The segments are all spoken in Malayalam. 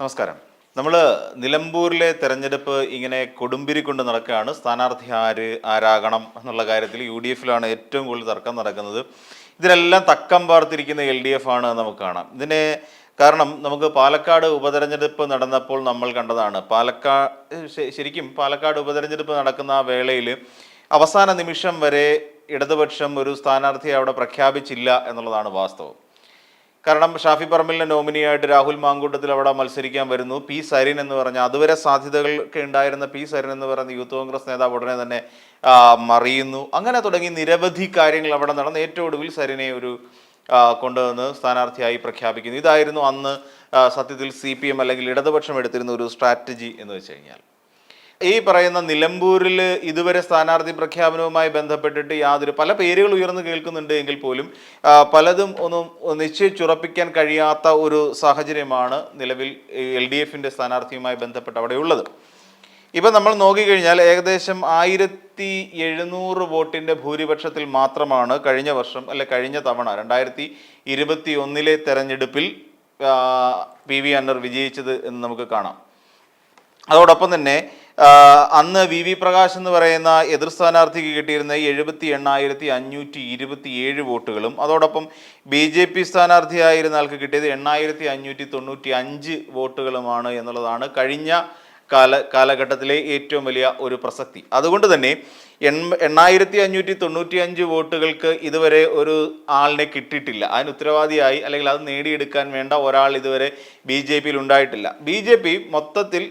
നമസ്കാരം. നമ്മൾ നിലമ്പൂരിലെ തെരഞ്ഞെടുപ്പ് ഇങ്ങനെ കൊടുമ്പിരി കൊണ്ട് നടക്കുകയാണ്. സ്ഥാനാർത്ഥി ആര് ആരാകണം എന്നുള്ള കാര്യത്തിൽ യു ഡി എഫിലാണ് ഏറ്റവും കൂടുതൽ തർക്കം നടക്കുന്നത്. ഇതിനെല്ലാം തക്കം പാർത്തിരിക്കുന്ന എൽ ഡി എഫ് ആണ് നമുക്ക് കാണാം. ഇതിന് കാരണം നമുക്ക് പാലക്കാട് ഉപതെരഞ്ഞെടുപ്പ് നടന്നപ്പോൾ നമ്മൾ കണ്ടതാണ്. പാലക്കാട് ശരിക്കും പാലക്കാട് ഉപതെരഞ്ഞെടുപ്പ് നടക്കുന്ന ആ വേളയിൽ അവസാന നിമിഷം വരെ ഇടതുപക്ഷം ഒരു സ്ഥാനാർത്ഥിയെ അവിടെ പ്രഖ്യാപിച്ചില്ല എന്നുള്ളതാണ് വാസ്തവം. കാരണം ഷാഫി പറമ്പിലിന്റെ നോമിനിയായിട്ട് രാഹുൽ മാങ്കൂട്ടത്തിൽ അവിടെ മത്സരിക്കാൻ വരുന്നു. പി. സരിൻ എന്ന് പറഞ്ഞ അതുവരെ സാധ്യതകളൊക്കെ ഉണ്ടായിരുന്ന പി. സരിൻ എന്ന് പറയുന്ന യൂത്ത് കോൺഗ്രസ് നേതാവ് ഉടനെ തന്നെ മറിയുന്നു. അങ്ങനെ തുടങ്ങി നിരവധി കാര്യങ്ങൾ അവിടെ നടന്ന് ഏറ്റവും ഒടുവിൽ സരിനെ ഒരു കൊണ്ടുവന്ന് സ്ഥാനാർത്ഥിയായി പ്രഖ്യാപിക്കുന്നു. ഇതായിരുന്നു അന്ന് സത്യത്തിൽ സി പി എം അല്ലെങ്കിൽ ഇടതുപക്ഷം എടുത്തിരുന്ന ഒരു സ്ട്രാറ്റജി എന്ന് വെച്ച് കഴിഞ്ഞാൽ. ഈ പറയുന്ന നിലമ്പൂരിൽ ഇതുവരെ സ്ഥാനാർത്ഥി പ്രഖ്യാപനവുമായി ബന്ധപ്പെട്ടിട്ട് യാതൊരു പല പേരുകൾ ഉയർന്നു കേൾക്കുന്നുണ്ട് എങ്കിൽ പോലും പലതും ഒന്നും നിശ്ചയിച്ചുറപ്പിക്കാൻ കഴിയാത്ത ഒരു സാഹചര്യമാണ് നിലവിൽ എൽ ഡി എഫിന്റെ സ്ഥാനാർത്ഥിയുമായി ബന്ധപ്പെട്ട് അവിടെയുള്ളത്. ഇപ്പം നമ്മൾ നോക്കിക്കഴിഞ്ഞാൽ ഏകദേശം ആയിരത്തി എഴുന്നൂറ് വോട്ടിന്റെ ഭൂരിപക്ഷത്തിൽ മാത്രമാണ് കഴിഞ്ഞ വർഷം അല്ലെ കഴിഞ്ഞ തവണ രണ്ടായിരത്തി ഇരുപത്തി ഒന്നിലെ തെരഞ്ഞെടുപ്പിൽ പി വി അന്നർ വിജയിച്ചത് എന്ന് നമുക്ക് കാണാം. അതോടൊപ്പം തന്നെ അന്ന് വി വി പ്രകാശ് എന്ന് പറയുന്ന എതിർ സ്ഥാനാർത്ഥിക്ക് കിട്ടിയിരുന്ന എഴുപത്തി എണ്ണായിരത്തി അഞ്ഞൂറ്റി ഇരുപത്തി ഏഴ് വോട്ടുകളും അതോടൊപ്പം ബി ജെ പി സ്ഥാനാർത്ഥിയായിരുന്ന ആൾക്ക് കിട്ടിയത് എണ്ണായിരത്തി അഞ്ഞൂറ്റി തൊണ്ണൂറ്റി അഞ്ച് വോട്ടുകളുമാണ് എന്നുള്ളതാണ്. കഴിഞ്ഞ കാല കാലഘട്ടത്തിലെ ഏറ്റവും വലിയ ഒരു പ്രസക്തി. അതുകൊണ്ട് തന്നെ എൺപ എണ്ണായിരത്തി അഞ്ഞൂറ്റി തൊണ്ണൂറ്റി അഞ്ച് വോട്ടുകൾക്ക് ഇതുവരെ ഒരു ആളിനെ കിട്ടിയിട്ടില്ല. അതിന് ഉത്തരവാദിയായി അല്ലെങ്കിൽ അത് നേടിയെടുക്കാൻ വേണ്ട ഒരാൾ ഇതുവരെ ബി ജെ പിയിൽ ഉണ്ടായിട്ടില്ല. ബി ജെ പി മൊത്തത്തിൽ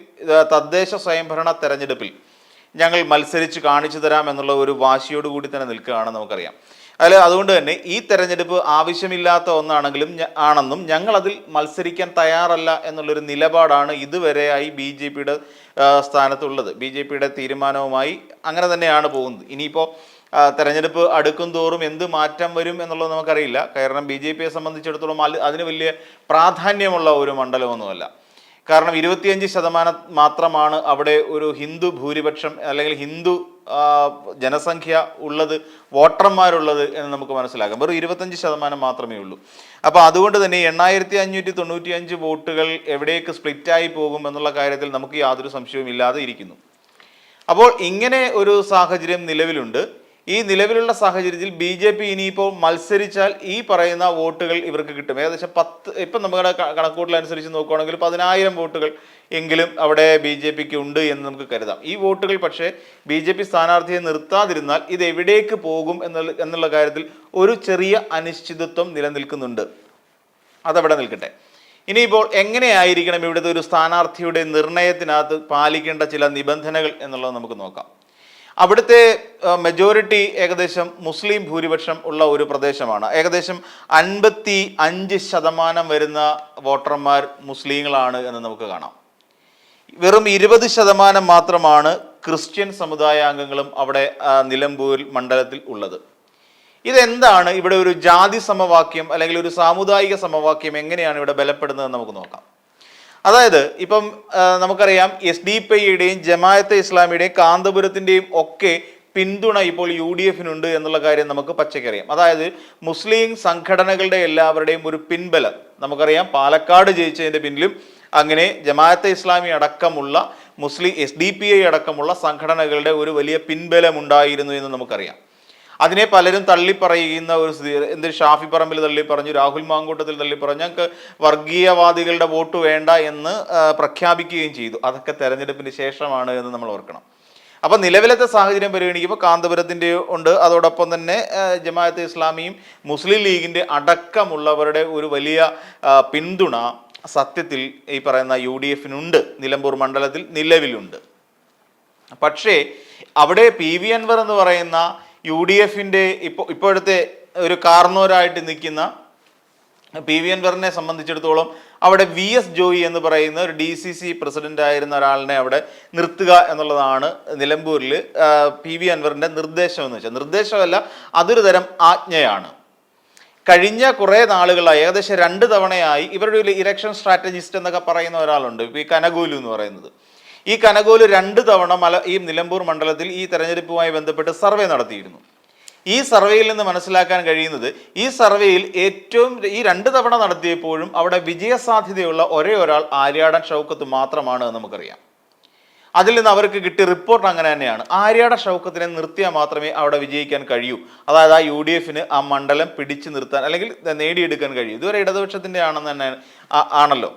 തദ്ദേശ സ്വയംഭരണ തെരഞ്ഞെടുപ്പിൽ ഞങ്ങൾ മത്സരിച്ച് കാണിച്ചു തരാം എന്നുള്ള ഒരു വാശിയോടുകൂടി തന്നെ നിൽക്കുകയാണ് നമുക്കറിയാം. അതിൽ അതുകൊണ്ട് തന്നെ ഈ തെരഞ്ഞെടുപ്പ് ആവശ്യമില്ലാത്ത ഒന്നാണെങ്കിലും ആണെന്നും ഞങ്ങൾ അതിൽ മത്സരിക്കാൻ തയ്യാറല്ല എന്നുള്ളൊരു നിലപാടാണ് ഇതുവരെയായി ബി ജെ പിയുടെ സ്ഥാനത്തുള്ളത്. ബി ജെ പിയുടെ തീരുമാനവുമായി അങ്ങനെ തന്നെയാണ് പോകുന്നത്. ഇനിയിപ്പോൾ തെരഞ്ഞെടുപ്പ് അടുക്കും തോറും എന്ത് മാറ്റം വരും എന്നുള്ളത് നമുക്കറിയില്ല. കാരണം ബി ജെ പിയെ സംബന്ധിച്ചിടത്തോളം അതിന് വലിയ പ്രാധാന്യമുള്ള ഒരു മണ്ഡലമൊന്നുമല്ല. കാരണം ഇരുപത്തിയഞ്ച് ശതമാനം മാത്രമാണ് അവിടെ ഒരു ഹിന്ദു ഭൂരിപക്ഷം അല്ലെങ്കിൽ ഹിന്ദു ജനസംഖ്യ ഉള്ളത് വോട്ടർമാരുള്ളത് എന്ന് നമുക്ക് മനസ്സിലാക്കാം. വെറും ഇരുപത്തഞ്ച് ശതമാനം മാത്രമേ ഉള്ളൂ. അപ്പോൾ അതുകൊണ്ട് തന്നെ എണ്ണായിരത്തി അഞ്ഞൂറ്റി തൊണ്ണൂറ്റി അഞ്ച് വോട്ടുകൾ എവിടേക്ക് സ്പ്ലിറ്റായി പോകും എന്നുള്ള കാര്യത്തിൽ നമുക്ക് യാതൊരു സംശയവും ഇല്ലാതെ ഇരിക്കുന്നു. അപ്പോൾ ഇങ്ങനെ ഒരു സാഹചര്യം നിലവിലുണ്ട്. ഈ നിലവിലുള്ള സാഹചര്യത്തിൽ ബി ജെ പി ഇനിയിപ്പോൾ മത്സരിച്ചാൽ ഈ പറയുന്ന വോട്ടുകൾ ഇവർക്ക് കിട്ടും. ഏകദേശം പത്ത് ഇപ്പം നമ്മുടെ കണക്കൂട്ടലനുസരിച്ച് നോക്കുകയാണെങ്കിൽ പതിനായിരം വോട്ടുകൾ എങ്കിലും അവിടെ ബി ജെ പിക്ക് ഉണ്ട് എന്ന് നമുക്ക് കരുതാം. ഈ വോട്ടുകൾ പക്ഷേ ബി ജെ പി സ്ഥാനാർത്ഥിയെ നിർത്താതിരുന്നാൽ ഇത് എവിടേക്ക് പോകും എന്നുള്ള എന്നുള്ള കാര്യത്തിൽ ഒരു ചെറിയ അനിശ്ചിതത്വം നിലനിൽക്കുന്നുണ്ട്. അതവിടെ നിൽക്കട്ടെ. ഇനിയിപ്പോൾ എങ്ങനെയായിരിക്കണം ഇവിടുത്തെ ഒരു സ്ഥാനാർത്ഥിയുടെ നിർണയത്തിനകത്ത് പാലിക്കേണ്ട ചില നിബന്ധനകൾ എന്നുള്ളത് നമുക്ക് നോക്കാം. അവിടുത്തെ മെജോറിറ്റി ഏകദേശം മുസ്ലിം ഭൂരിപക്ഷം ഉള്ള ഒരു പ്രദേശമാണ്. ഏകദേശം അൻപത്തി അഞ്ച് ശതമാനം വരുന്ന വോട്ടർമാർ മുസ്ലിങ്ങളാണ് എന്ന് നമുക്ക് കാണാം. വെറും ഇരുപത് ശതമാനം മാത്രമാണ് ക്രിസ്ത്യൻ സമുദായാംഗങ്ങളും അവിടെ നിലമ്പൂർ മണ്ഡലത്തിൽ ഉള്ളത്. ഇതെന്താണ്? ഇവിടെ ഒരു ജാതി സമവാക്യം അല്ലെങ്കിൽ ഒരു സാമുദായിക സമവാക്യം എങ്ങനെയാണ് ഇവിടെ ബലപ്പെടുന്നതെന്ന് നമുക്ക് നോക്കാം. അതായത് ഇപ്പം നമുക്കറിയാം എസ് ഡി പി ഐയുടെയും ജമായത്തെ ഇസ്ലാമിയുടെയും കാന്തപുരത്തിന്റെയും ഒക്കെ പിന്തുണ ഇപ്പോൾ യു ഡി എഫിനുണ്ട് എന്നുള്ള കാര്യം നമുക്ക് പച്ചക്കറിയാം. അതായത് മുസ്ലിം സംഘടനകളുടെ എല്ലാവരുടെയും ഒരു പിൻബലം. നമുക്കറിയാം പാലക്കാട് ജയിച്ചതിന്റെ പിന്നിലും അങ്ങനെ ജമാഅത്തെ ഇസ്ലാമി അടക്കമുള്ള Muslim S D P I അടക്കമുള്ള സംഘടനകളുടെ ഒരു വലിയ പിൻബലം ഉണ്ടായിരുന്നു എന്ന് നമുക്കറിയാം. അതിനെ പലരും തള്ളിപ്പറയുന്ന ഒരു എന്ത് ഷാഫി പറമ്പിൽ തള്ളി പറഞ്ഞു രാഹുൽ മാങ്കൂട്ടത്തിൽ തള്ളി പറഞ്ഞു ഞങ്ങൾക്ക് വർഗീയവാദികളുടെ വോട്ട് വേണ്ട എന്ന് പ്രഖ്യാപിക്കുകയും ചെയ്തു. അതൊക്കെ തെരഞ്ഞെടുപ്പിന് ശേഷമാണ് എന്ന് നമ്മൾ ഓർക്കണം. അപ്പൊ നിലവിലത്തെ സാഹചര്യം പരിഗണിക്കുമ്പോൾ കാന്തപുരത്തിന്റെ ഉണ്ട്. അതോടൊപ്പം തന്നെ ജമാഅത്ത് ജമാഅത്തെ ഇസ്ലാമിയും മുസ്ലിം ലീഗിന്റെ അടക്കമുള്ളവരുടെ ഒരു വലിയ പിന്തുണ സത്യത്തിൽ ഈ പറയുന്ന യു ഡി എഫിനുണ്ട് നിലമ്പൂർ മണ്ഡലത്തിൽ നിലവിലുണ്ട്. പക്ഷേ അവിടെ പി വി അൻവർ എന്ന് പറയുന്ന യു ഡി എഫിന്റെ ഇപ്പോൾ ഇപ്പോഴത്തെ ഒരു കാർന്നോരായിട്ട് നിൽക്കുന്ന പി വി അൻവറിനെ സംബന്ധിച്ചിടത്തോളം അവിടെ വി എസ് ജോയി എന്ന് പറയുന്ന ഒരു ഡി സി സി പ്രസിഡന്റ് ആയിരുന്ന ഒരാളിനെ അവിടെ നിർത്തുക എന്നുള്ളതാണ് നിലമ്പൂരിൽ പി വി അൻവറിന്റെ നിർദ്ദേശം എന്ന് വെച്ചാൽ. നിർദ്ദേശമല്ല അതൊരു തരം ആജ്ഞയാണ്. കഴിഞ്ഞ കുറേ നാളുകളായി ഏകദേശം രണ്ട് തവണയായി ഇവരുടെ ഒരു ഇലക്ഷൻ സ്ട്രാറ്റജിസ്റ്റ് എന്നൊക്കെ പറയുന്ന ഒരാളുണ്ട് പി കനഗോലു എന്ന് പറയുന്നത്. ഈ കനകോൽ രണ്ട് തവണ മല ഈ നിലമ്പൂർ മണ്ഡലത്തിൽ ഈ തെരഞ്ഞെടുപ്പുമായി ബന്ധപ്പെട്ട് സർവേ നടത്തിയിരുന്നു. ഈ സർവേയിൽ നിന്ന് മനസ്സിലാക്കാൻ കഴിയുന്നത് ഈ സർവേയിൽ ഏറ്റവും ഈ രണ്ട് തവണ നടത്തിയപ്പോഴും അവിടെ വിജയസാധ്യതയുള്ള ഒരേ ഒരാൾ ആര്യാടൻ ഷൗക്കത്ത് മാത്രമാണ് നമുക്കറിയാം. അതിൽ നിന്ന് അവർക്ക് കിട്ടിയ റിപ്പോർട്ട് അങ്ങനെ തന്നെയാണ്. ആര്യാട ഷൗക്കത്തിനെ നിർത്തിയാൽ മാത്രമേ അവിടെ വിജയിക്കാൻ കഴിയൂ. അതായത് ആ യു ഡി എഫിന് ആ മണ്ഡലം പിടിച്ചു നിർത്താൻ അല്ലെങ്കിൽ നേടിയെടുക്കാൻ കഴിയൂ. ഇതുവരെ ഇടതുപക്ഷത്തിന്റെ ആണെന്ന് തന്നെ ആണല്ലോ.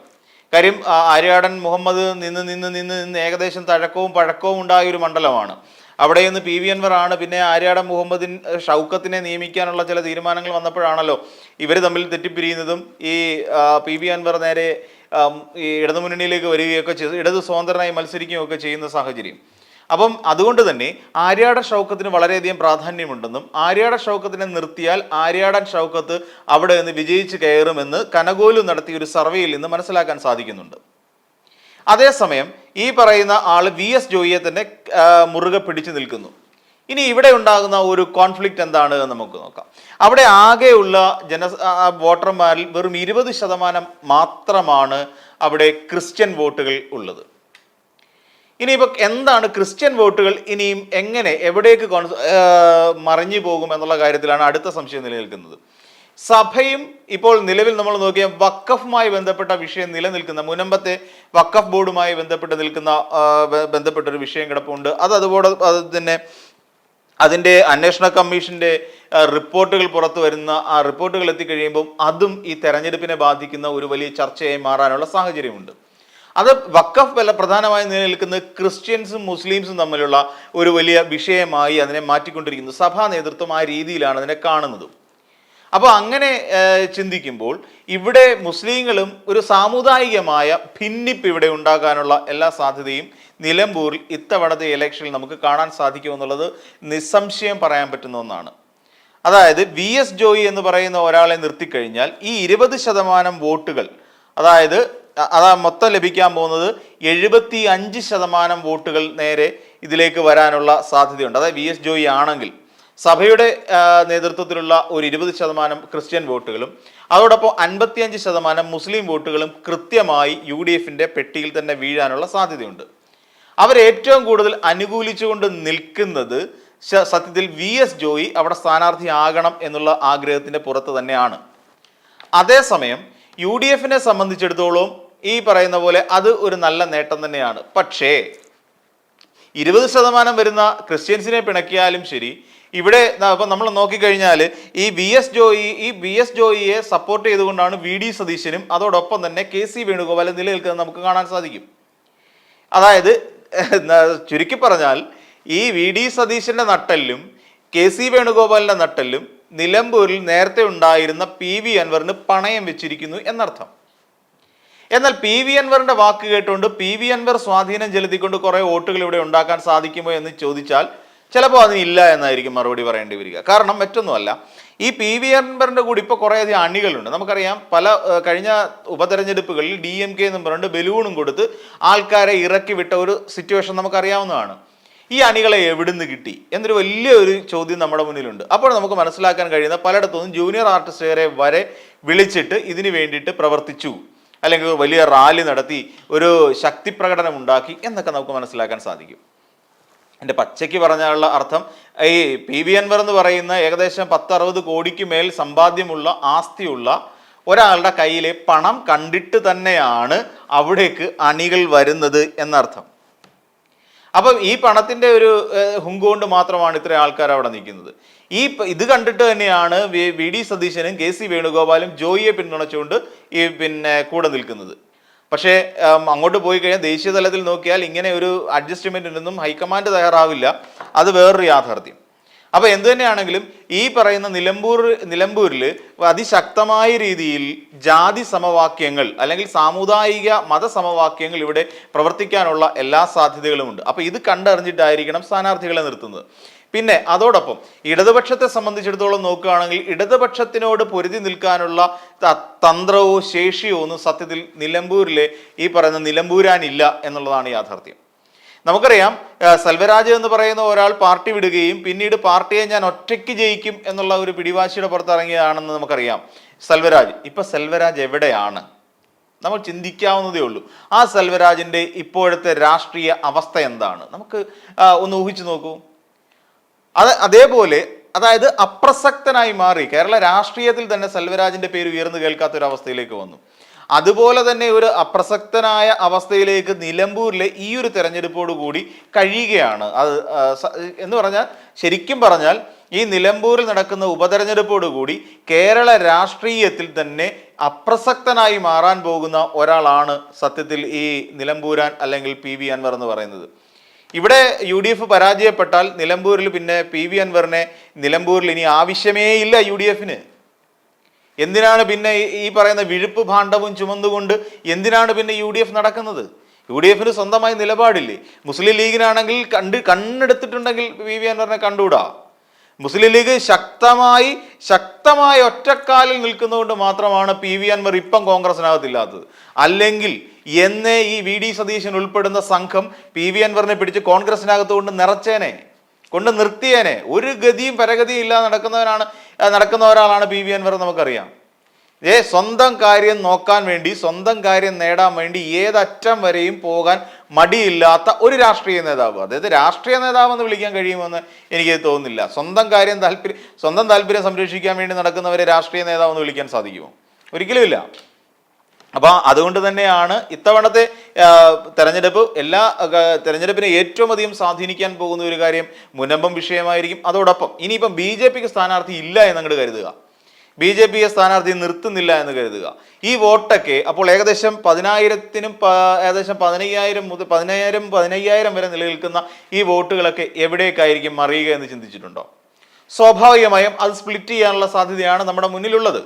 കാര്യം ആര്യാടൻ മുഹമ്മദ് നിന്ന് നിന്ന് നിന്ന് നിന്ന് ഏകദേശം തഴക്കവും പഴക്കവും ഉണ്ടായ ഒരു മണ്ഡലമാണ്. അവിടെ നിന്ന് പി വി അൻവർ ആണ് പിന്നെ ആര്യാടൻ മുഹമ്മദിൻ ഷൗക്കത്തിനെ നിയമിക്കാനുള്ള ചില തീരുമാനങ്ങൾ വന്നപ്പോഴാണല്ലോ ഇവർ തമ്മിൽ തെറ്റിപ്പിരിയുന്നതും ഈ പി വി അൻവർ നേരെ ഈ ഇടതുമുന്നണിയിലേക്ക് വരികയൊക്കെ ചെയ്ത് ഇടതു സ്വതന്ത്രനായി മത്സരിക്കുകയൊക്കെ ചെയ്യുന്ന സാഹചര്യം. അപ്പം അതുകൊണ്ട് തന്നെ ആര്യാട ഷൗക്കത്തിന് വളരെയധികം പ്രാധാന്യമുണ്ടെന്നും ആര്യാട ഷൗക്കത്തിനെ നിർത്തിയാൽ ആര്യാടൻ ഷൗക്കത്ത് അവിടെ നിന്ന് വിജയിച്ച് കയറുമെന്ന് കനകോലു നടത്തിയ ഒരു സർവേയിൽ നിന്ന് മനസ്സിലാക്കാൻ സാധിക്കുന്നുണ്ട്. അതേസമയം ഈ പറയുന്ന ആൾ വി എസ് ജോയിയെ തന്നെ മുറുകെ പിടിച്ചു നിൽക്കുന്നു. ഇനി ഇവിടെ ഉണ്ടാകുന്ന ഒരു കോൺഫ്ലിക്റ്റ് എന്താണ് എന്ന് നമുക്ക് നോക്കാം. അവിടെ ആകെയുള്ള ജന വോട്ടർമാരിൽ വെറും ഇരുപത് ശതമാനം മാത്രമാണ് അവിടെ ക്രിസ്ത്യൻ വോട്ടുകൾ ഉള്ളത്. ഇനിയിപ്പോൾ എന്താണ് ക്രിസ്ത്യൻ വോട്ടുകൾ ഇനിയും എങ്ങനെ എവിടേക്ക് മറിഞ്ഞു പോകും എന്നുള്ള കാര്യത്തിലാണ് അടുത്ത സംശയം നിലനിൽക്കുന്നത്. സഭയും ഇപ്പോൾ നിലവിൽ നമ്മൾ നോക്കിയ വക്കഫുമായി ബന്ധപ്പെട്ട വിഷയം നിലനിൽക്കുന്ന മുനമ്പത്തെ വക്കഫ് ബോർഡുമായി ബന്ധപ്പെട്ട് നിൽക്കുന്ന ബന്ധപ്പെട്ട ഒരു വിഷയം കിടപ്പുണ്ട്. അത് അതുപോലെ അത് തന്നെ അതിന്റെ അന്വേഷണ കമ്മീഷന്റെ റിപ്പോർട്ടുകൾ പുറത്തു വരുന്ന ആ റിപ്പോർട്ടുകൾ എത്തിക്കഴിയുമ്പോൾ അതും ഈ തെരഞ്ഞെടുപ്പിനെ ബാധിക്കുന്ന ഒരു വലിയ ചർച്ചയായി മാറാനുള്ള സാഹചര്യമുണ്ട്. അത് വക്കഫ് വില പ്രധാനമായി നിലനിൽക്കുന്നത് ക്രിസ്ത്യൻസും മുസ്ലിംസും തമ്മിലുള്ള ഒരു വലിയ വിഷയമായി അതിനെ മാറ്റിക്കൊണ്ടിരിക്കുന്നു. സഭാ നേതൃത്വം ആ രീതിയിലാണ് അതിനെ കാണുന്നതും. അപ്പോൾ അങ്ങനെ ചിന്തിക്കുമ്പോൾ ഇവിടെ മുസ്ലിങ്ങളും ഒരു സാമുദായികമായ ഭിന്നിപ്പ് ഇവിടെ ഉണ്ടാകാനുള്ള എല്ലാ സാധ്യതയും നിലമ്പൂരിൽ ഇത്തവണത്തെ ഇലക്ഷനിൽ നമുക്ക് കാണാൻ സാധിക്കുമെന്നുള്ളത് നിസ്സംശയം പറയാൻ പറ്റുന്ന ഒന്നാണ്. അതായത് വി എസ് ജോയി എന്ന് പറയുന്ന ഒരാളെ നിർത്തിക്കഴിഞ്ഞാൽ ഈ ഇരുപത് ശതമാനം വോട്ടുകൾ അതായത് അതാ മൊത്തം ലഭിക്കാൻ പോകുന്നത് എഴുപത്തി അഞ്ച് ശതമാനം വോട്ടുകൾ നേരെ ഇതിലേക്ക് വരാനുള്ള സാധ്യതയുണ്ട്. അതായത് വി എസ് ജോയി ആണെങ്കിൽ സഭയുടെ നേതൃത്വത്തിലുള്ള ഒരു ഇരുപത് ശതമാനം ക്രിസ്ത്യൻ വോട്ടുകളും അതോടൊപ്പം അൻപത്തിയഞ്ച് ശതമാനം മുസ്ലിം വോട്ടുകളും കൃത്യമായി യു ഡി എഫിന്റെ പെട്ടിയിൽ തന്നെ വീഴാനുള്ള സാധ്യതയുണ്ട്. അവരേറ്റവും കൂടുതൽ അനുകൂലിച്ചുകൊണ്ട് നിൽക്കുന്നത് സത്യത്തിൽ വി എസ് ജോയി അവിടെ സ്ഥാനാർത്ഥിയാകണം എന്നുള്ള ആഗ്രഹത്തിന്റെ പുറത്ത് തന്നെയാണ്. അതേസമയം യു ഡി എഫിനെ സംബന്ധിച്ചിടത്തോളം ഈ പറയുന്ന പോലെ അത് ഒരു നല്ല നേട്ടം തന്നെയാണ്. പക്ഷേ ഇരുപത് ശതമാനം വരുന്ന ക്രിസ്ത്യൻസിനെ പിണക്കിയാലും ശരി ഇവിടെ ഇപ്പം നമ്മൾ നോക്കിക്കഴിഞ്ഞാൽ ഈ വി എസ് ജോയി ഈ വി എസ് ജോയിയെ സപ്പോർട്ട് ചെയ്തുകൊണ്ടാണ് വി ഡി സതീശനും അതോടൊപ്പം തന്നെ കെ സി വേണുഗോപാലും നിലനിൽക്കുന്നത് നമുക്ക് കാണാൻ സാധിക്കും. അതായത് ചുരുക്കി പറഞ്ഞാൽ ഈ വി ഡി സതീശന്റെ നട്ടെല്ലും കെ സി വേണുഗോപാലിന്റെ നട്ടെല്ലും നിലമ്പൂരിൽ നേരത്തെ ഉണ്ടായിരുന്ന പി വി അൻവറിന് പണയം വെച്ചിരിക്കുന്നു എന്നർത്ഥം. എന്നാൽ പി വി അൻവറിന്റെ വാക്ക് കേട്ടുകൊണ്ട് പി വി അൻവർ സ്വാധീനം ചെലുത്തിക്കൊണ്ട് കുറെ വോട്ടുകൾ ഇവിടെ ഉണ്ടാക്കാൻ സാധിക്കുമോ എന്ന് ചോദിച്ചാൽ ചിലപ്പോൾ അതിനില്ല എന്നായിരിക്കും മറുപടി പറയേണ്ടി വരിക. കാരണം മറ്റൊന്നുമല്ല ഈ പി വി അൻവറിന്റെ കൂടി ഇപ്പോൾ കുറേയധികം അണികളുണ്ട്. നമുക്കറിയാം പല കഴിഞ്ഞ ഉപതെരഞ്ഞെടുപ്പുകളിൽ ഡി എം കെ എന്നും പറഞ്ഞിട്ട് ബലൂണും കൊടുത്ത് ആൾക്കാരെ ഇറക്കി വിട്ട ഒരു സിറ്റുവേഷൻ നമുക്കറിയാവുന്നതാണ്. ഈ അണികളെ എവിടുന്ന് കിട്ടി എന്നൊരു വലിയൊരു ചോദ്യം നമ്മുടെ മുന്നിലുണ്ട്. അപ്പോൾ നമുക്ക് മനസ്സിലാക്കാൻ കഴിയുന്ന പലയിടത്തുനിന്നും ജൂനിയർ ആർട്ടിസ്റ്റുകാരെ വരെ വിളിച്ചിട്ട് ഇതിനു വേണ്ടിയിട്ട് പ്രവർത്തിച്ചു. അല്ലെങ്കിൽ വലിയ റാലി നടത്തി ഒരു ശക്തി പ്രകടനം ഉണ്ടാക്കി എന്നൊക്കെ നമുക്ക് മനസ്സിലാക്കാൻ സാധിക്കും. എന്റെ പച്ചയ്ക്ക് പറഞ്ഞാലുള്ള അർത്ഥം ഈ പി വി അൻവർ എന്ന് പറയുന്ന ഏകദേശം പത്തറുപത് കോടിക്ക് മേൽ സമ്പാദ്യമുള്ള ആസ്തിയുള്ള ഒരാളുടെ കയ്യിലെ പണം കണ്ടിട്ട് തന്നെയാണ് അവിടേക്ക് അണികൾ വരുന്നത് എന്നർത്ഥം. അപ്പം ഈ പണത്തിന്റെ ഒരു ഹുങ്കുകൊണ്ട് മാത്രമാണ് ഇത്ര ആൾക്കാർ അവിടെ നിൽക്കുന്നത്. ഈ ഇത് കണ്ടിട്ട് തന്നെയാണ് വി ഡി സതീശനും കെ സി വേണുഗോപാലും ജോയിയെ പിന്തുണച്ചുകൊണ്ട് ഈ പിന്നെ കൂടെ നിൽക്കുന്നത്. പക്ഷേ അങ്ങോട്ട് പോയി കഴിഞ്ഞാൽ ദേശീയ തലത്തിൽ നോക്കിയാൽ ഇങ്ങനെ ഒരു അഡ്ജസ്റ്റ്മെന്റിനൊന്നും ഹൈക്കമാൻഡ് തയ്യാറാവില്ല. അത് വേറൊരു യാഥാർത്ഥ്യം. അപ്പോൾ എന്തു തന്നെയാണെങ്കിലും ഈ പറയുന്ന നിലമ്പൂർ നിലമ്പൂരിൽ അതിശക്തമായ രീതിയിൽ ജാതി സമവാക്യങ്ങൾ അല്ലെങ്കിൽ സാമുദായിക മതസമവാക്യങ്ങൾ ഇവിടെ പ്രവർത്തിക്കാനുള്ള എല്ലാ സാധ്യതകളുമുണ്ട്. അപ്പോൾ ഇത് കണ്ടറിഞ്ഞിട്ടായിരിക്കണം സ്ഥാനാർത്ഥികളെ നിർത്തുന്നത്. പിന്നെ അതോടൊപ്പം ഇടതുപക്ഷത്തെ സംബന്ധിച്ചിടത്തോളം നോക്കുകയാണെങ്കിൽ ഇടതുപക്ഷത്തിനോട് പൊരുതി നിൽക്കാനുള്ള തന്ത്രവും ശേഷിയോ ഒന്നും സത്യത്തിൽ നിലമ്പൂരിലെ ഈ പറയുന്ന നിലമ്പൂരാനില്ല എന്നുള്ളതാണ് യാഥാർത്ഥ്യം. നമുക്കറിയാം സെൽവരാജ് എന്ന് പറയുന്ന ഒരാൾ പാർട്ടി വിടുകയും പിന്നീട് പാർട്ടിയെ ഞാൻ ഒറ്റയ്ക്ക് ജയിക്കും എന്നുള്ള ഒരു പിടിവാശിയുടെ പുറത്തിറങ്ങിയതാണെന്ന് നമുക്കറിയാം. സെൽവരാജ് ഇപ്പൊ സെൽവരാജ് എവിടെയാണ്? നമ്മൾ ചിന്തിക്കാവുന്നതേ ഉള്ളൂ. ആ സെൽവരാജിന്റെ ഇപ്പോഴത്തെ രാഷ്ട്രീയ അവസ്ഥ എന്താണ്? നമുക്ക് ഒന്ന് ഊഹിച്ചു നോക്കൂ. അത് അതേപോലെ അതായത് അപ്രസക്തനായി മാറി കേരള രാഷ്ട്രീയത്തിൽ തന്നെ സെൽവരാജിന്റെ പേര് ഉയർന്നു കേൾക്കാത്ത ഒരു അവസ്ഥയിലേക്ക് വന്നു. അതുപോലെ തന്നെ ഒരു അപ്രസക്തനായ അവസ്ഥയിലേക്ക് നിലമ്പൂരിലെ ഈ ഒരു തെരഞ്ഞെടുപ്പോട് കൂടി കഴിയുകയാണ്. അത് എന്ന് പറഞ്ഞാൽ ശരിക്കും പറഞ്ഞാൽ ഈ നിലമ്പൂരിൽ നടക്കുന്ന ഉപതെരഞ്ഞെടുപ്പോട് കൂടി കേരള രാഷ്ട്രീയത്തിൽ തന്നെ അപ്രസക്തനായി മാറാൻ പോകുന്ന ഒരാളാണ് സത്യത്തിൽ ഈ നിലമ്പൂരാൻ അല്ലെങ്കിൽ പി വി അൻവർ എന്ന് പറയുന്നത്. ഇവിടെ യു ഡി എഫ് പരാജയപ്പെട്ടാൽ നിലമ്പൂരിൽ പിന്നെ പി വി അൻവറിനെ നിലമ്പൂരിൽ ഇനി ആവശ്യമേ ഇല്ല യു ഡി എഫിന്. എന്തിനാണ് പിന്നെ ഈ- പറയുന്ന വിഴുപ്പ് ഭാണ്ഡവും ചുമന്നുകൊണ്ട് എന്തിനാണ് പിന്നെ യു ഡി എഫ് നടക്കുന്നത്? യു ഡി എഫിന് സ്വന്തമായി നിലപാടില്ലേ? മുസ്ലിം ലീഗിനാണെങ്കിൽ കണ്ട് കണ്ണെടുത്തിട്ടുണ്ടെങ്കിൽ പി വി അൻവറിനെ കണ്ടുകൂടാ. മുസ്ലിം ലീഗ് ശക്തമായി ശക്തമായ ഒറ്റക്കാലിൽ നിൽക്കുന്നതുകൊണ്ട് മാത്രമാണ് പി വി അൻവർ ഇപ്പം കോൺഗ്രസിനകത്തില്ലാത്തത് അല്ലെങ്കിൽ എന്നേ ഈ വി ഡി സതീശൻ ഉൾപ്പെടുന്ന സംഘം പി വി അൻവറിനെ പിടിച്ച് കോൺഗ്രസിനകത്ത് കൊണ്ട് നിറച്ചേനെ കൊണ്ട് നിർത്തിയേനെ. ഒരു ഗതിയും പരഗതിയും ഇല്ലാതെ നടക്കുന്നവരാണ് നടക്കുന്ന ഒരാളാണ് പി വി അൻവർ നമുക്കറിയാം. ഏ സ്വന്തം കാര്യം നോക്കാൻ വേണ്ടി സ്വന്തം കാര്യം നേടാൻ വേണ്ടി ഏതറ്റം വരെയും പോകാൻ മടിയില്ലാത്ത ഒരു രാഷ്ട്രീയ നേതാവ്. അതായത് രാഷ്ട്രീയ നേതാവെന്ന് വിളിക്കാൻ കഴിയുമെന്ന് എനിക്ക് തോന്നുന്നില്ല. സ്വന്തം കാര്യം താല്പര്യം സ്വന്തം താല്പര്യം സംരക്ഷിക്കാൻ വേണ്ടി നടക്കുന്നവരെ രാഷ്ട്രീയ നേതാവെന്ന് വിളിക്കാൻ സാധിക്കുമോ? ഒരിക്കലുമില്ല അപ്പൊ അതുകൊണ്ട് തന്നെയാണ് ഇത്തവണത്തെ തെരഞ്ഞെടുപ്പ് എല്ലാ തെരഞ്ഞെടുപ്പിനെ ഏറ്റവും അധികം സ്വാധീനിക്കാൻ പോകുന്ന ഒരു കാര്യം മുനമ്പം വിഷയമായിരിക്കും. അതോടൊപ്പം ഇനിയിപ്പം ബി ജെ പിക്ക് സ്ഥാനാർത്ഥി ഇല്ല എന്നങ്ങോട്ട് കരുതുക. ബി ജെ പിയെ സ്ഥാനാർത്ഥി നിർത്തുന്നില്ല എന്ന് കരുതുക. ഈ വോട്ടൊക്കെ അപ്പോൾ ഏകദേശം പതിനായിരത്തിനും ഏകദേശം പതിനയ്യായിരം മുതൽ പതിനയ്യായിരം പതിനയ്യായിരം വരെ നിലനിൽക്കുന്ന ഈ വോട്ടുകളൊക്കെ എവിടേക്കായിരിക്കും മറിയുക എന്ന് ചിന്തിച്ചിട്ടുണ്ടോ? സ്വാഭാവികമായും അത് സ്പ്ലിറ്റ് ചെയ്യാനുള്ള സാധ്യതയാണ് നമ്മുടെ മുന്നിലുള്ളത്.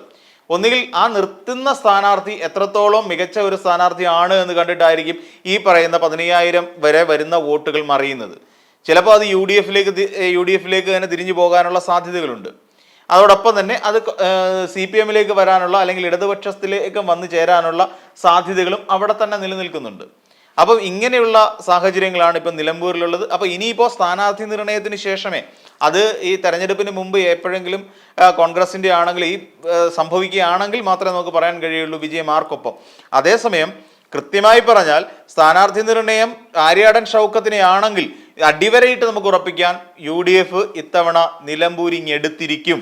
ഒന്നുകിൽ ആ നിർത്തുന്ന സ്ഥാനാർത്ഥി എത്രത്തോളം മികച്ച ഒരു സ്ഥാനാർത്ഥിയാണ് എന്ന് കണ്ടിട്ടായിരിക്കും ഈ പറയുന്ന പതിനയ്യായിരം വരെ വരുന്ന വോട്ടുകൾ മറിയുന്നത്. ചിലപ്പോൾ അത് യു ഡി എഫിലേക്ക് യു ഡി എഫിലേക്ക് തന്നെ തിരിഞ്ഞു പോകാനുള്ള സാധ്യതകളുണ്ട്. അതോടൊപ്പം തന്നെ അത് സി പി എമ്മിലേക്ക് വരാനുള്ള അല്ലെങ്കിൽ ഇടതുപക്ഷത്തിലേക്ക് വന്നു ചേരാനുള്ള സാധ്യതകളും അവിടെ തന്നെ നിലനിൽക്കുന്നുണ്ട്. അപ്പം ഇങ്ങനെയുള്ള സാഹചര്യങ്ങളാണ് ഇപ്പം നിലമ്പൂരിലുള്ളത്. അപ്പോൾ ഇനിയിപ്പോൾ സ്ഥാനാർത്ഥി നിർണയത്തിന് ശേഷമേ അത് ഈ തെരഞ്ഞെടുപ്പിന് മുമ്പ് എപ്പോഴെങ്കിലും കോൺഗ്രസിന്റെ ആണെങ്കിൽ ഈ സംഭവിക്കുകയാണെങ്കിൽ മാത്രമേ നമുക്ക് പറയാൻ കഴിയുള്ളൂ വിജയം ആർക്കൊപ്പം. അതേസമയം കൃത്യമായി പറഞ്ഞാൽ സ്ഥാനാർത്ഥി നിർണയം ആര്യാടൻ ഷൗക്കത്തിനെയാണെങ്കിൽ അടിവരയിട്ട് നമുക്ക് ഉറപ്പിക്കാൻ യു ഡി എഫ് ഇത്തവണ നിലമ്പൂരിങ് എടുത്തിരിക്കും.